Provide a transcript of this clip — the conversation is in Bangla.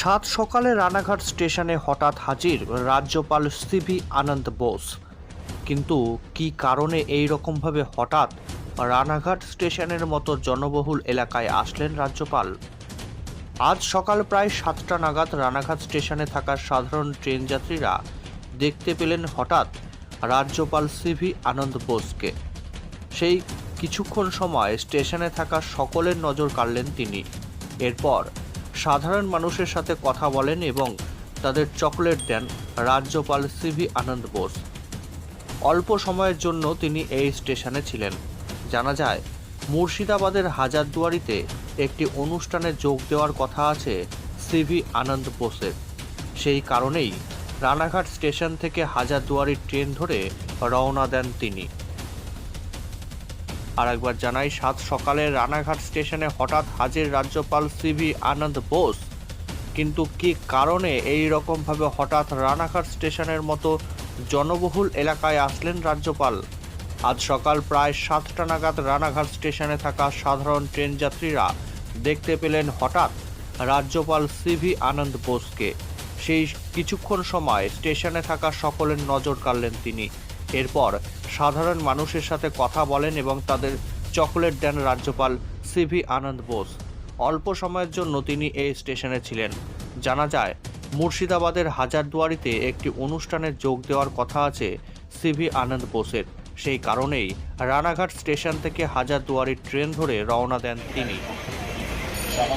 সাত সকালে রানাঘাট স্টেশনে হঠাৎ হাজির রাজ্যপাল সিভি আনন্দ বোস। কিন্তু কি কারণে এই রকমভাবে হঠাৎ রানাঘাট স্টেশনের মতো জনবহুল এলাকায় আসলেন রাজ্যপাল? আজ সকাল প্রায় সাতটা নাগাদ রানাঘাট স্টেশনে থাকা সাধারণ ট্রেন যাত্রীরা দেখতে পেলেন হঠাৎ রাজ্যপাল সিভি আনন্দ বোসকে। সেই কিছুক্ষণ সময় স্টেশনে থাকা সকলের নজর কাড়লেন তিনি। এরপর সাধারণ মানুষের সাথে কথা বলেন এবং তাদের চকলেট দেন রাজ্যপাল সিভি আনন্দ বোস। অল্প সময়ের জন্য তিনি এই স্টেশনে ছিলেন। জানা যায়, মুর্শিদাবাদের হাজারদুয়ারিতে একটি অনুষ্ঠানে যোগ দেওয়ার কথা আছে সিভি আনন্দ বোসের। সেই কারণেই রানাঘাট স্টেশন থেকে হাজারদুয়ারির ট্রেন ধরে রওনা দেন তিনি। আর একবার জানাই, সাত সকালে রানাঘাট স্টেশনে হঠাৎ হাজির রাজ্যপাল সিভি আনন্দ বোস। কিন্তু কি কারণে এই রকমভাবে হঠাৎ রানাঘাট স্টেশনের মতো জনবহুল এলাকায় আসলেন রাজ্যপাল? আজ সকাল প্রায় সাতটা নাগাদ রানাঘাট স্টেশনে থাকা সাধারণ ট্রেন যাত্রীরা দেখতে পেলেন হঠাৎ রাজ্যপাল সিভি আনন্দ বোসকে। সেই কিছুক্ষণ সময় স্টেশনে থাকা সকলের নজর কাড়লেন তিনি। এরপর সাধারণ মানুষের সাথে কথা বলেন এবং তাদের চকলেট দেন রাজ্যপাল সিভি আনন্দ বোস। অল্প সময়ের জন্য তিনি এই স্টেশনে ছিলেন। জানা যায়, মুর্শিদাবাদের হাজারদুয়ারিতে একটি অনুষ্ঠানে যোগ দেওয়ার কথা আছে সিভি আনন্দ বোসের। সেই কারণেই রানাঘাট স্টেশন থেকে হাজারদুয়ারির ট্রেন ধরে রওনা দেন তিনি। এবং